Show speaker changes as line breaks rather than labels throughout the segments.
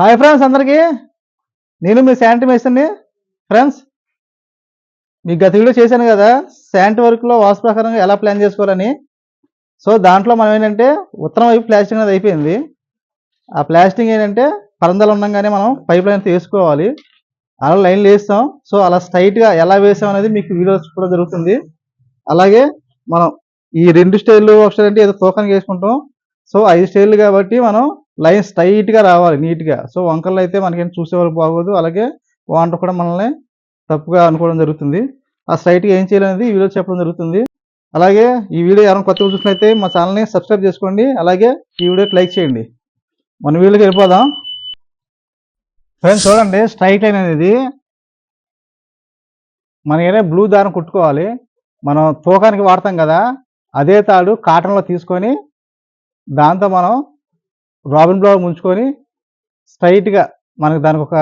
Hi friends అందరికీ. నేను మీ శాంటి మేసన్ని friends మీ గత వీడియో చేశాను కదా శాంటి వర్క్లో వాస్తు ప్రకారంగా ఎలా ప్లాన్ చేసుకోవాలని. సో దాంట్లో మనం ఏంటంటే ఉత్తరం వైపు ప్లాస్టింగ్ అనేది అయిపోయింది. ఆ ప్లాస్టింగ్ ఏంటంటే పరందాలు ఉండగానే మనం పైప్ లైన్ వేసుకోవాలి. అలా లైన్లు వేస్తాం. సో అలా స్ట్రైట్గా ఎలా వేసాం అనేది మీకు వీడియోస్ కూడా జరుగుతుంది. అలాగే మనం ఈ రెండు స్టైల్ ఒక స్టైల్ అంటే ఏదో తోకానికి వేసుకుంటాం. సో ఐదు స్టైల్ కాబట్టి మనం లైన్ స్ట్రైట్గా రావాలి నీట్గా. సో వంకర్లు అయితే మనకేం చూసేవాళ్ళు బాగోదు. అలాగే వాంట కూడా మనల్ని తప్పుగా అనుకోవడం జరుగుతుంది. ఆ స్ట్రైట్గా ఏం చేయాలనేది ఈ వీడియో చెప్పడం జరుగుతుంది. అలాగే ఈ వీడియో ఎవరైనా కొత్తగా చూసినట్లయితే మా ఛానల్ని సబ్స్క్రైబ్ చేసుకోండి. అలాగే ఈ వీడియోకి లైక్ చేయండి. మన వీడియోకి వెళ్ళిపోదాం. ఫ్రెండ్స్ చూడండి స్ట్రైట్ లైన్ అనేది మనకేనే బ్లూ దారం కుట్టుకోవాలి. మనం తూకానికి వాడతాం కదా అదే తాడు కాటన్లో తీసుకొని దాంతో మనం రాబిన్ బ్లౌజ్ ముంచుకొని స్ట్రైట్గా మనకి దానికి ఒక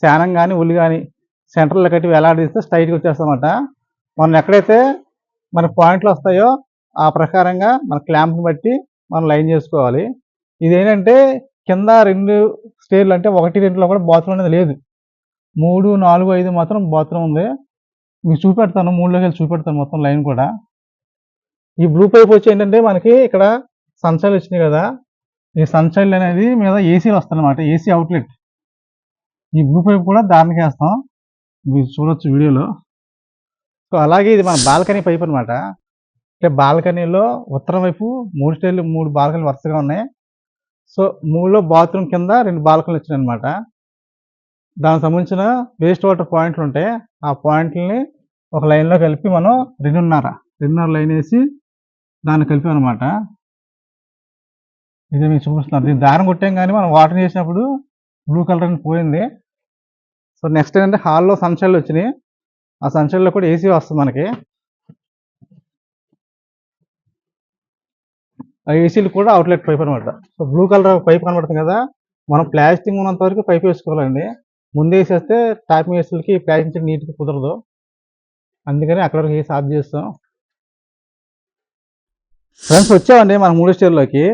శానం కానీ ఉల్లి కానీ సెంటర్లో కట్టి వేలాడిస్తే స్ట్రైట్గా వచ్చేస్తామన్నమాట మనం ఎక్కడైతే మన పాయింట్లు వస్తాయో ఆ ప్రకారంగా మన క్లాంప్ని బట్టి మనం లైన్ చేసుకోవాలి. ఇదేంటంటే కింద రెండు స్టేర్లు అంటే ఒకటి రెండులో కూడా బాత్రూమ్ అనేది లేదు. మూడు నాలుగు ఐదు మాత్రం బాత్రూమ్ ఉంది. మీకు చూపెడతాను మూడులోకి వెళ్ళి చూపెడతాను మొత్తం లైన్ కూడా. ఈ బ్లూ పైప్ వచ్చి ఏంటంటే మనకి ఇక్కడ సంచాలు వచ్చినాయి కదా. ఈ సన్షైల్ అనేది మీద ఏసీలు వస్తాయన్నమాట. ఏసీ అవుట్లెట్ ఈ బ్లూ పైప్ కూడా దానికి వేస్తాం. మీరు చూడొచ్చు వీడియోలో. సో అలాగే ఇది మన బాల్కనీ పైప్ అనమాట అంటే బాల్కనీలో ఉత్తరం వైపు మూడు స్టైల్ మూడు బాల్కనీలు వరుసగా ఉన్నాయి. సో మూడులో బాత్రూమ్ కింద రెండు బాల్కనీలు వచ్చినాయి అనమాట దానికి సంబంధించిన వేస్ట్ వాటర్ పాయింట్లు ఉంటాయి. ఆ పాయింట్లని ఒక లైన్లో కలిపి మనం రెండున్నర రెండున్నర లైన్ వేసి దాన్ని కలిపి అనమాట ఇది మీకు చూపిస్తున్నారు. దీన్ని దారం కొట్టాం కానీ మనం వాటర్ చేసినప్పుడు బ్లూ కలర్ అని పోయింది. సో నెక్స్ట్ ఏంటంటే హాల్లో సన్షైల్ వచ్చినాయి. ఆ సంచల్లో కూడా ఏసీ వస్తుంది మనకి. ఆ ఏసీలు కూడా అవుట్లెట్ పైప్ అనమాట సో బ్లూ కలర్ పైప్ కనబడుతుంది కదా. మనం ప్లాస్టింగ్ ఉన్నంత వరకు పైప్ వేసుకోవాలండి. ముందు వేసేస్తే టాపింగ్ వేసులకి ప్లాస్టింగ్ నీట్గా కుదరదు. అందుకని అక్కడ వరకు వేసి ఆఫ్ చేస్తాం. ఫ్రెండ్స్ వచ్చామండి మన మూడో స్టేర్లోకి.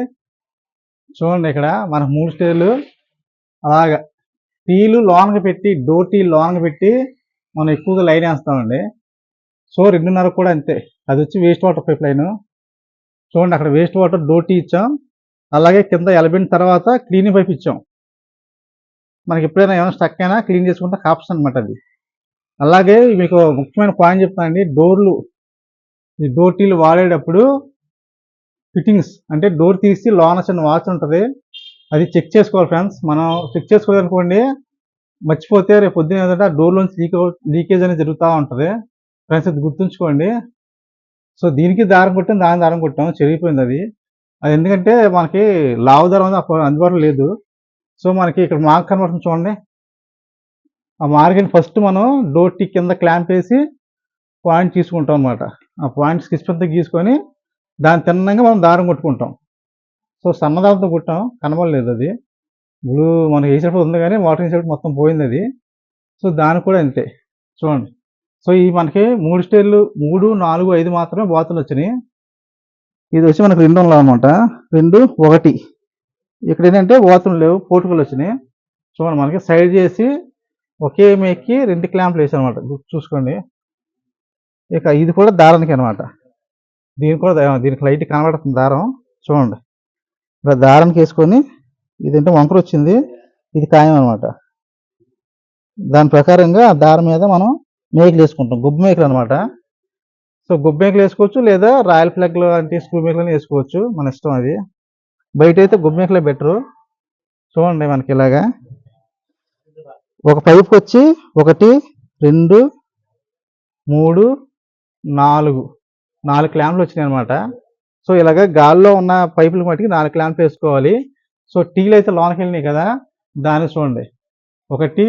చూడండి ఇక్కడ మన మూడు స్టేర్లు. అలాగా. టీలు లోనకి పెట్టి డోర్ టీ లోనకి పెట్టి మనం ఎక్కువగా లైన్ వేస్తామండి. సో రెండున్నర కూడా అంతే. అది వచ్చి వేస్ట్ వాటర్ పైప్ లైన్ చూడండి అక్కడ వేస్ట్ వాటర్ డోర్ టీ ఇచ్చాం. అలాగే కింద ఎలబిన తర్వాత క్లీనింగ్ పైప్ ఇచ్చాం. మనకి ఎప్పుడైనా ఏమైనా స్టక్ అయినా క్లీన్ చేసుకుంటే ఆప్షన్ అనమాట అది. అలాగే మీకు ముఖ్యమైన పాయింట్ చెప్తానండి. డోర్లు. ఈ డోర్ టీలు వాడేటప్పుడు ఫిట్టింగ్స్ అంటే డోర్ తీసి లోన చిన్న వాచ్ ఉంటుంది. అది చెక్ చేసుకోవాలి ఫ్రెండ్స్ మనం చెక్ చేసుకోవాలనుకోండి మర్చిపోతే రేపు పొద్దున ఏంటంటే ఆ డోర్లోంచి లీక్ లీకేజ్ అనేది జరుగుతూ ఉంటుంది. ఫ్రెండ్స్ అది గుర్తుంచుకోండి. సో దీనికి దారం కొట్టాం దాని దారం కొట్టాం. చెరిగిపోయింది అది. అది ఎందుకంటే మనకి లావు దారం అనేది అందుబాటులో లేదు. సో మనకి ఇక్కడ మార్క్ కనబడుతుంది చూడండి. ఆ మార్కెట్ ఫస్ట్ మనం డోర్ టీ కింద క్లాంప్ వేసి పాయింట్ తీసుకుంటాం అనమాట ఆ పాయింట్ స్కిచ్ పెద్ద గీసుకొని దాని తిన్నంగా మనం దారం కొట్టుకుంటాం. సో సన్నదారంతో కుట్టాం. కనబడలేదు అది. బ్లూ మనకి వేసేటప్పుడు ఉంది కానీ వాటర్ వేసేటప్పుడు మొత్తం పోయింది అది. సో దానికి కూడా అంతే. చూడండి. సో ఈ మనకి మూడు స్టేర్లు మూడు నాలుగు ఐదు మాత్రమే బాతులు వచ్చినాయి. ఇది వచ్చి మనకు రెండు వందలు అనమాట రెండు ఒకటి. ఇక్కడ ఏంటంటే బాతులు లేవు పోటుకలు వచ్చినాయి. చూడండి మనకి సైడ్ చేసి ఒకే మేక్కి రెండు క్లాంప్లు వేసాను అనమాట చూసుకోండి. ఇక ఇది కూడా దారానికి అనమాట దీనికి కూడా దీనికి లైట్ కనబడుతుంది దారం. చూడండి. ఇలా దారానికి వేసుకొని ఇదంటే వంకర వచ్చింది. ఇది ఖాయం అనమాట దాని ప్రకారంగా ఆ దారం మీద మనం మేకలు వేసుకుంటాం. గుబ్బు మేకలు అనమాట సో గుబ్బు మేకలు వేసుకోవచ్చు లేదా రాయల్ ఫ్లాగ్ లాంటి స్క్రూ మేకలు వేసుకోవచ్చు. మన ఇష్టం అది. బయట అయితే గుబ్బు మేకలే బెటరు. చూడండి మనకి ఇలాగా. ఒక పైప్ వచ్చి ఒకటి రెండు మూడు నాలుగు. నాలుగు క్లాంప్లు వచ్చినాయి అనమాట సో ఇలాగ గాల్లో ఉన్న పైపులు మట్టికి నాలుగు క్లాంప్లు వేసుకోవాలి. సో టీలు అయితే లోనకి వెళ్ళినాయి కదా దాన్ని చూడండి. ఒకటి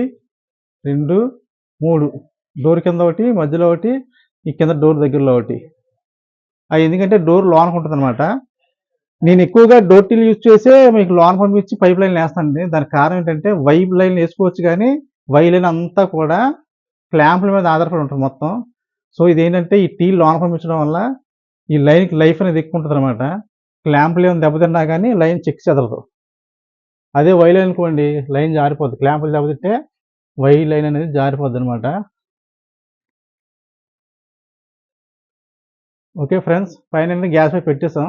రెండు మూడు. డోర్ కింద ఒకటి మధ్యలో ఒకటి ఈ కింద డోర్ దగ్గరలో ఒకటి. అది ఎందుకంటే డోర్ లోనకు ఉంటుంది అనమాట నేను ఎక్కువగా డోర్ టీలు యూజ్ చేసే మీకు లోన్ పంపించి పైప్ లైన్ వేస్తానండి. దానికి కారణం ఏంటంటే వైప్ లైన్ వేసుకోవచ్చు కానీ వై లైన్ అంతా కూడా క్లాంప్ల మీద ఆధారపడి ఉంటుంది మొత్తం. సో ఇదేంటంటే ఈ టీ లోన్ పంపించడం వల్ల ఈ లైన్కి లైఫ్ అనేది ఎక్కువ ఉంటుంది అనమాట క్లాంప్లు ఏమైనా దెబ్బతిన్నా కానీ లైన్ చెక్ చెదరదు. అదే వై లైన్ అనుకోండి లైన్ జారిపోద్ది. క్లాంపులు దెబ్బతింటే వై లైన్ అనేది జారిపోద్ది అనమాట ఓకే ఫ్రెండ్స్ పైన గ్యాస్ పైప్ పెట్టేసాం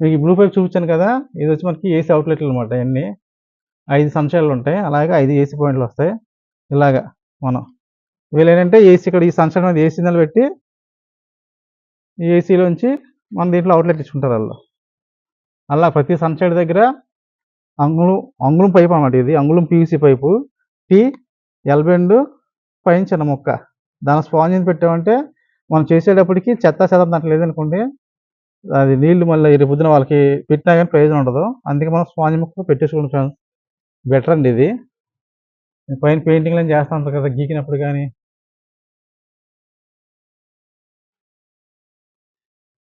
మీకు ఈ బ్లూ పైప్ చూపించాను కదా ఇది వచ్చి మనకి ఏసీ అవుట్లెట్లు అనమాట ఇవన్నీ ఐదు సంశయాలు ఉంటాయి. అలాగే ఐదు ఏసీ పాయింట్లు వస్తాయి. ఇలాగా మనం వీళ్ళు ఏంటంటే ఏసీ ఇక్కడ ఈ సంచయం మీద ఏసీ పెట్టి ఈ ఏసీలోంచి మన దీంట్లో అవుట్లెట్ ఇచ్చుకుంటారు వాళ్ళు. అలా ప్రతి సన్సైడ్ దగ్గర అంగుళం అంగుళం పైపు అన్నమాట ఇది. అంగుళం పీవీసీ పైపు టీ ఎల్బెండ్ పైన చిన్న ముక్క. దాని స్పాంజ్ పెట్టామంటే మనం చేసేటప్పటికి చెత్త చెత్త దాంట్లో లేదనుకోండి అది నీళ్ళు మళ్ళీ రేపు పొద్దున వాళ్ళకి పెట్టినా కానీ ప్రయోజనం ఉండదు. అందుకే మనం స్పాంజ్ ముక్క పెట్టేసుకోండి ఫ్రెండ్స్. బెటర్ అండి ఇది. పైన పెయింటింగ్లు ఏం చేస్తూ ఉంటారు కదా గీకినప్పుడు కానీ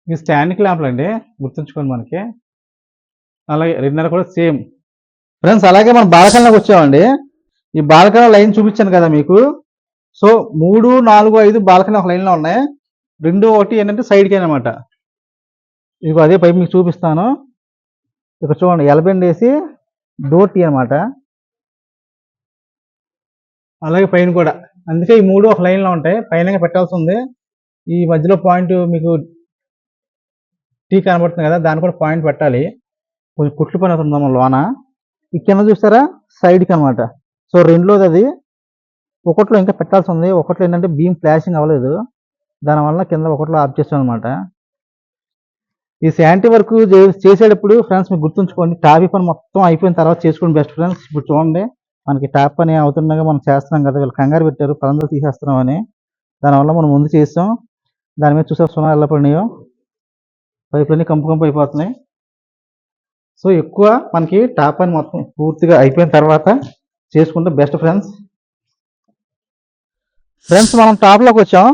ఇది స్టాండ్ ల్యాంప్లు అండి గుర్తుంచుకోండి మనకి. అలాగే రెండున్నర కూడా సేమ్ ఫ్రెండ్స్ అలాగే మనం బాలకల్లోకి వచ్చామండి. ఈ బాలకల్ లైన్ చూపించాను కదా మీకు. సో మూడు నాలుగు ఐదు బాల్కనీ ఒక లైన్లో ఉన్నాయి. రెండు ఒకటి ఏంటంటే సైడ్కి అనమాట ఇదిగో అదే పైపు మీకు చూపిస్తాను. ఇక్కడ చూడండి ఎలబెండ్ వేసి డోర్ టీ అనమాట అలాగే పైన కూడా. అందుకే ఈ మూడు ఒక లైన్లో ఉంటాయి. పైన పెట్టాల్సి ఉంది. ఈ మధ్యలో పాయింట్ మీకు టీ కనబడుతుంది కదా దాన్ని కూడా పాయింట్ పెట్టాలి. కొంచెం కుట్లు పని అవుతుంది మన లోన. ఈ కింద చూస్తారా? సైడ్కి అనమాట సో రెండులోది అది. ఒకటిలో ఇంకా పెట్టాల్సి ఉంది. ఒకటిలో ఏంటంటే బీమ్ ఫ్లాషింగ్ అవ్వలేదు. దానివల్ల కింద ఒకటిలో ఆఫ్ చేస్తాం అనమాట ఈ శాంటీ వర్క్ చేసేటప్పుడు ఫ్రెండ్స్ మీకు గుర్తుంచుకోండి. టాపీ పని మొత్తం అయిపోయిన తర్వాత చేసుకోండి బెస్ట్ ఫ్రెండ్స్ ఇప్పుడు చూడండి. మనకి ట్యాప్ పని అవుతుండగా మనం చేస్తున్నాం కదా వీళ్ళు కంగారు పెట్టారు. పరందలు తీసేస్తున్నాం అని దానివల్ల మనం ముందు చేస్తాం దాని మీద చూసే సున్నా పడినాయో? పైపులన్నీ కంపు కంపు అయిపోతున్నాయి. సో ఎక్కువ మనకి టాప్ అని మొత్తం పూర్తిగా అయిపోయిన తర్వాత చేసుకుంటే బెస్ట్ ఫ్రెండ్స్. ఫ్రెండ్స్ మనం టాప్లోకి వచ్చాం.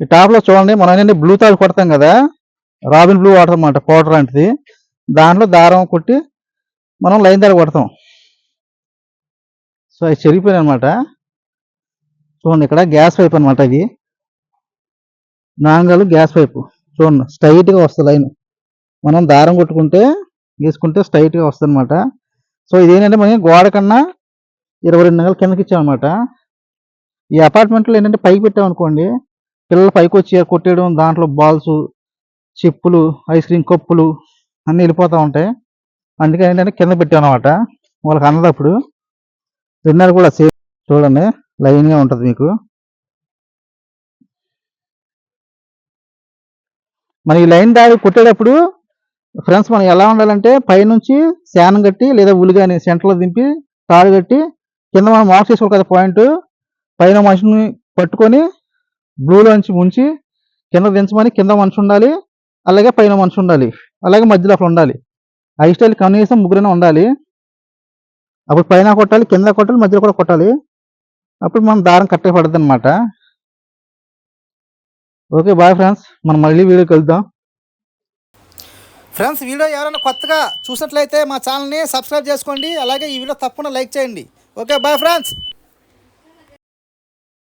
ఈ టాప్లో చూడండి మనం ఏంటంటే బ్లూ తాడు కొడతాం కదా రాబిన్ బ్లూ వాటర్ అనమాట పౌడర్ లాంటిది. దాంట్లో దారం కొట్టి మనం లైన్ దారి కొడతాం. సో అది చెరిగిపోయినాయి అనమాట చూడండి ఇక్కడ గ్యాస్ పైప్ అనమాట ఇది నాంగలు గ్యాస్ పైపు. చూడండి స్ట్రైట్గా వస్తుంది లైన్ మనం దారం కొట్టుకుంటే గీసుకుంటే స్ట్రైట్గా వస్తుంది అనమాట సో ఇదేంటంటే మనం గోడ కన్నా ఇరవై రెండు నెలల కిందకి ఇచ్చామన్నమాట ఈ అపార్ట్మెంట్లో ఏంటంటే పైకి పెట్టామనుకోండి పిల్లలు పైకి వచ్చి కొట్టేయడం దాంట్లో బాల్స్ చెప్పులు ఐస్ క్రీమ్ కప్పులు అన్నీ వెళ్ళిపోతూ ఉంటాయి. అందుకని ఏంటంటే కింద పెట్టామన్నమాట వాళ్ళకి అన్నదప్పుడు రెండున్నర కూడా సేఫ్. చూడండి లైన్గా ఉంటుంది మీకు. మన ఈ లైన్ దాడి కొట్టేటప్పుడు ఫ్రెండ్స్ మనం ఎలా ఉండాలంటే పైనుంచి శానం కట్టి లేదా ఉలిగాని సెంటర్లో దింపి తాడు కట్టి కింద మనం మార్క్ చేసుకోవాలి కదా పాయింట్. పైన మనిషిని పట్టుకొని బ్లూలో నుంచి ముంచి కింద దించమని కింద మనిషి ఉండాలి అలాగే పైన మనిషి ఉండాలి అలాగే మధ్యలో అక్కడ ఉండాలి. ఐ స్టైల్ కనీసం ముగ్గురైనా ఉండాలి. అప్పుడు పైన కొట్టాలి కింద కొట్టాలి మధ్యలో కూడా కొట్టాలి. అప్పుడు మనం దారం కట్టే పడుతుంది అనమాట ఓకే బాయ్ ఫ్రెండ్స్. మనం మళ్ళీ వీడియోకి వెళ్దాం.
ఫ్రెండ్స్ వీడియో ఎవరైనా కొత్తగా చూసినట్లయితే మా ఛానల్ని సబ్స్క్రైబ్ చేసుకోండి. అలాగే ఈ వీడియో తప్పకుండా లైక్ చేయండి. Okay bye friends.